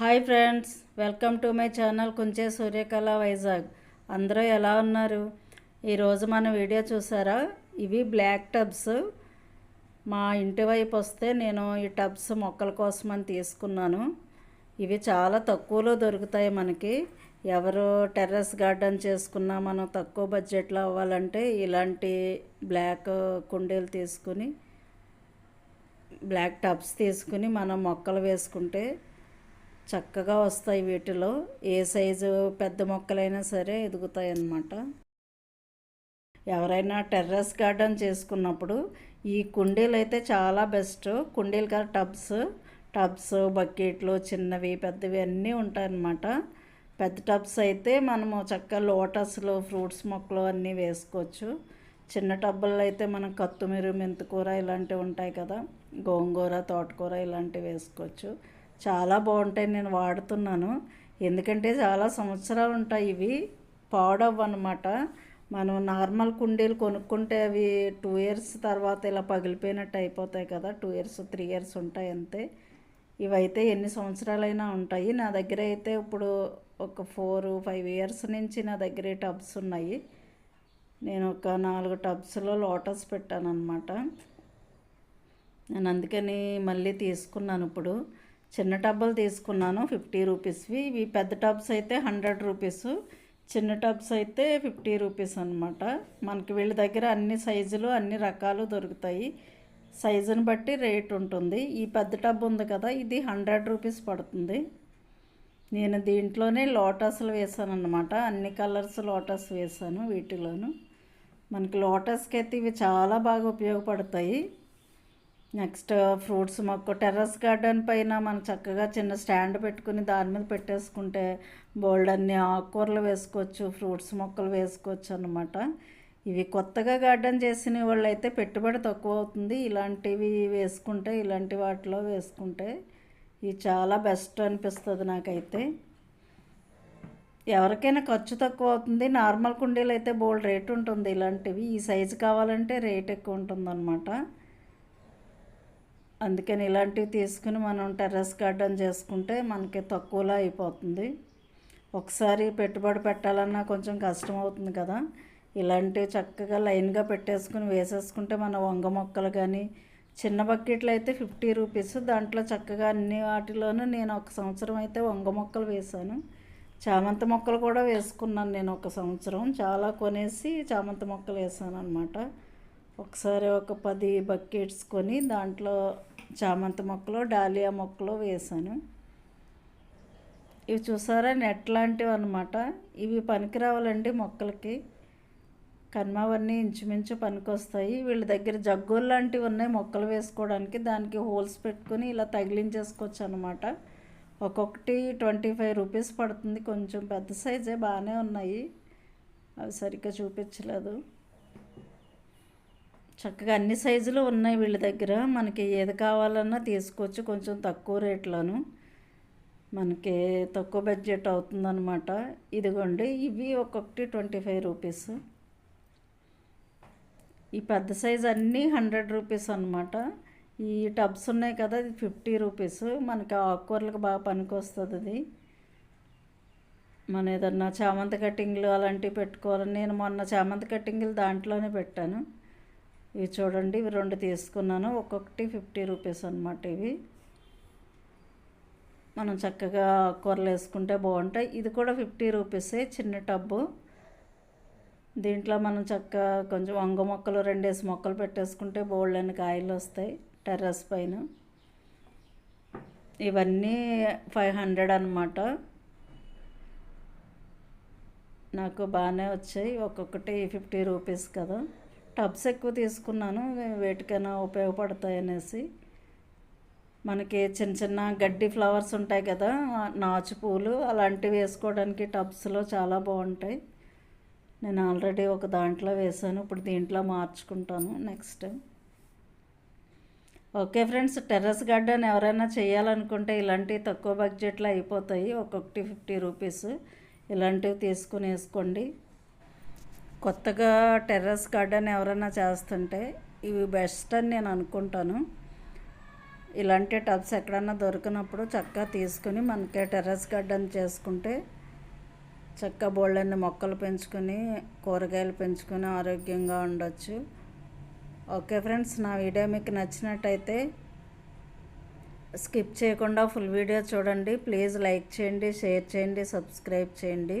Hi friends welcome to my channel Kunche Suryakala Vizag. అందరూ ఎలా ఉన్నారు? ఈరోజు మన వీడియో చూసారా? ఇవి బ్లాక్ టబ్స్. మా ఇంటి వైపు వస్తే నేను ఈ టబ్స్ మొక్కల కోసమని తీసుకున్నాను. ఇవి చాలా తక్కువలో దొరుకుతాయి మనకి. ఎవరు టెర్రస్ గార్డెన్ చేసుకున్నా మనం తక్కువ బడ్జెట్లో అవ్వాలంటే ఇలాంటి బ్లాక్ కుండీలు తీసుకుని బ్లాక్ టబ్స్ తీసుకుని మనం మొక్కలు వేసుకుంటే చక్కగా వస్తాయి వీటిలో. ఏ సైజు పెద్ద మొక్కలైనా సరే ఎదుగుతాయి అన్నమాట ఎవరైనా టెర్రస్ గార్డెన్ చేసుకున్నప్పుడు ఈ కుండీలు అయితే చాలా బెస్ట్. కుండీలు కాదు టబ్స్. టబ్స్ బకెట్లు చిన్నవి పెద్దవి అన్నీ ఉంటాయన్నమాట. పెద్ద టబ్స్ అయితే మనము చక్కగా లోటస్లు ఫ్రూట్స్ మొక్కలు అన్నీ వేసుకోవచ్చు. చిన్న టబ్బుల్లో అయితే మనం కొత్తిమీర మెంతికూర ఇలాంటివి ఉంటాయి కదా. గోంగూర తోటకూర ఇలాంటివి వేసుకోవచ్చు. చాలా బాగుంటాయి నేను వాడుతున్నాను. ఎందుకంటే చాలా సంవత్సరాలు ఉంటాయి ఇవి. పాడవు అనమాట మనం నార్మల్ కుండీలు కొనుక్కుంటే అవి టూ ఇయర్స్ తర్వాత ఇలా పగిలిపోయినట్టు అయిపోతాయి కదా. టూ ఇయర్స్ త్రీ ఇయర్స్ ఉంటాయి అంతే. ఇవైతే ఎన్ని సంవత్సరాలైనా ఉంటాయి. నా దగ్గర అయితే ఇప్పుడు ఒక ఫోర్ ఫైవ్ ఇయర్స్ నుంచి నా దగ్గర టబ్స్ ఉన్నాయి. నేను ఒక నాలుగు టబ్స్లో లోటస్ పెట్టాను అనమాట నేను అందుకని మళ్ళీ తీసుకున్నాను ఇప్పుడు. చిన్న టబ్బులు తీసుకున్నాను ఫిఫ్టీ రూపీస్వి. ఇవి పెద్ద టబ్స్ అయితే హండ్రెడ్ రూపీస్. చిన్న టబ్స్ అయితే ఫిఫ్టీ రూపీస్ అనమాట మనకి వీళ్ళ దగ్గర అన్ని సైజులు అన్ని రకాలు దొరుకుతాయి. సైజుని బట్టి రేట్ ఉంటుంది. ఈ పెద్ద టబ్ ఉంది కదా ఇది హండ్రెడ్ రూపీస్ పడుతుంది. నేను దీంట్లోనే లోటస్లు వేసాను అనమాట అన్ని కలర్స్ లోటస్ వేసాను వీటిలోను. మనకి లోటస్కి అయితే ఇవి చాలా బాగా ఉపయోగపడతాయి. నెక్స్ట్ ఫ్రూట్స్ మొక్క టెర్రస్ గార్డెన్ పైన మనం చక్కగా చిన్న స్టాండ్ పెట్టుకుని దాని మీద పెట్టేసుకుంటే బోల్డ్ అన్ని ఆకుకూరలు వేసుకోవచ్చు ఫ్రూట్స్ మొక్కలు వేసుకోవచ్చు అనమాట ఇవి కొత్తగా గార్డెన్ చేసిన వాళ్ళు అయితే పెట్టుబడి తక్కువ అవుతుంది. ఇలాంటివి వేసుకుంటే ఇలాంటి వాటిలో వేసుకుంటే ఇవి చాలా బెస్ట్ అనిపిస్తుంది నాకైతే. ఎవరికైనా ఖర్చు తక్కువ అవుతుంది. నార్మల్ కుండీలు అయితే బోల్డ్ రేట్ ఉంటుంది. ఇలాంటివి ఈ సైజు కావాలంటే రేట్ ఎక్కువ ఉంటుందన్నమాట. అందుకని ఇలాంటివి తీసుకుని మనం టెర్రస్ గార్డెన్ చేసుకుంటే మనకి తక్కువలో అయిపోతుంది. ఒకసారి పెట్టుబడి పెట్టాలన్నా కొంచెం కష్టం అవుతుంది కదా. ఇలాంటివి చక్కగా లైన్గా పెట్టేసుకుని వేసేసుకుంటే మన వంగ మొక్కలు కానీ చిన్న బకెట్లు అయితే ఫిఫ్టీ రూపీస్. దాంట్లో చక్కగా అన్ని వాటిలోనూ నేను ఒక సంవత్సరం అయితే వంగ మొక్కలు వేశాను. చామంతి మొక్కలు కూడా వేసుకున్నాను నేను ఒక సంవత్సరం. చాలా కొనేసి చామంతి మొక్కలు వేసాను అనమాట ఒకసారి ఒక పది బకెట్స్ కొని దాంట్లో చామంతి మొక్కలు డాలియా మొక్కలు వేసాను ఇవి చూసారా? నెట్ లాంటివి అనమాట ఇవి పనికిరావాలండి మొక్కలకి. కన్మావన్నీ ఇంచుమించు పనికొస్తాయి. వీళ్ళ దగ్గర జగ్గులు లాంటివి ఉన్నాయి మొక్కలు వేసుకోవడానికి. దానికి హోల్స్ పెట్టుకుని ఇలా తగిలించేసుకోవచ్చు అనమాట ఒక్కొక్కటి ట్వంటీ ఫైవ్ రూపీస్ పడుతుంది. కొంచెం పెద్ద సైజే బాగానే ఉన్నాయి. అవి సరిగ్గా చూపించలేదు. చక్కగా అన్ని సైజులు ఉన్నాయి వీళ్ళ దగ్గర. మనకి ఏది కావాలన్నా తీసుకోవచ్చు. కొంచెం తక్కువ రేట్లోను. మనకి తక్కువ బడ్జెట్ అవుతుందన్నమాట. ఇదిగోండి ఇవి ఒక్కొక్కటి ట్వంటీ ఫైవ్ రూపీస్. ఈ పెద్ద సైజ్ అన్నీ హండ్రెడ్ రూపీస్ అనమాట ఈ టబ్స్ ఉన్నాయి కదా ఇది ఫిఫ్టీ రూపీస్. మనకి ఆకుకూరలకు బాగా పనికొస్తుంది అది. మన ఏదన్నా చామంతి కటింగ్లు అలాంటివి పెట్టుకోవాలని నేను మొన్న చామంతి కటింగ్లు దాంట్లోనే పెట్టాను. ఇవి చూడండి ఇవి రెండు తీసుకున్నాను. ఒక్కొక్కటి ఫిఫ్టీ రూపీస్ అనమాట ఇవి. మనం చక్కగా కూరలు వేసుకుంటే బాగుంటాయి. ఇది కూడా ఫిఫ్టీ రూపీసే చిన్న టబ్బు. దీంట్లో మనం చక్కగా కొంచెం వంగ మొక్కలు రెండేసి మొక్కలు పెట్టేసుకుంటే బోల్డ్ కాయలు వస్తాయి టెర్రస్ పైన. ఇవన్నీ ఫైవ్ హండ్రెడ్ అనమాట నాకు బాగానే వచ్చాయి. ఒక్కొక్కటి ఫిఫ్టీ రూపీస్ కదా. టబ్స్ ఎక్కువ తీసుకున్నాను వేటికైనా ఉపయోగపడతాయి అనేసి మనకి చిన్న చిన్న గడ్డి ఫ్లవర్స్ ఉంటాయి కదా నాచు పూలు అలాంటివి వేసుకోవడానికి టబ్స్లో చాలా బాగుంటాయి. నేను ఆల్రెడీ ఒక దాంట్లో వేసాను ఇప్పుడు దీంట్లో మార్చుకుంటాను next. Okay friends terrace garden ఎవరైనా చేయాలనుకుంటే ఇలాంటివి తక్కువ బడ్జెట్లో అయిపోతాయి ఒక్కొక్కటి ఫిఫ్టీ రూపీస్. ఇలాంటివి తీసుకుని వేసుకోండి. కొత్తగా టెర్రస్ గార్డెన్ ఎవరైనా చేస్తుంటే ఇవి బెస్ట్ అని నేను అనుకుంటాను. ఇలాంటి టబ్స్ ఎక్కడన్నా దొరికినప్పుడు చక్కగా తీసుకుని మనకి టెర్రస్ గార్డెన్ చేసుకుంటే చక్క బోళ్ళన్ని మొక్కలు పెంచుకొని కూరగాయలు పెంచుకొని ఆరోగ్యంగా ఉండొచ్చు. ఓకే ఫ్రెండ్స్ నా వీడియో మీకు నచ్చినట్టయితే స్కిప్ చేయకుండా ఫుల్ వీడియో చూడండి. ప్లీజ్ లైక్ చేయండి షేర్ చేయండి సబ్స్క్రైబ్ చేయండి.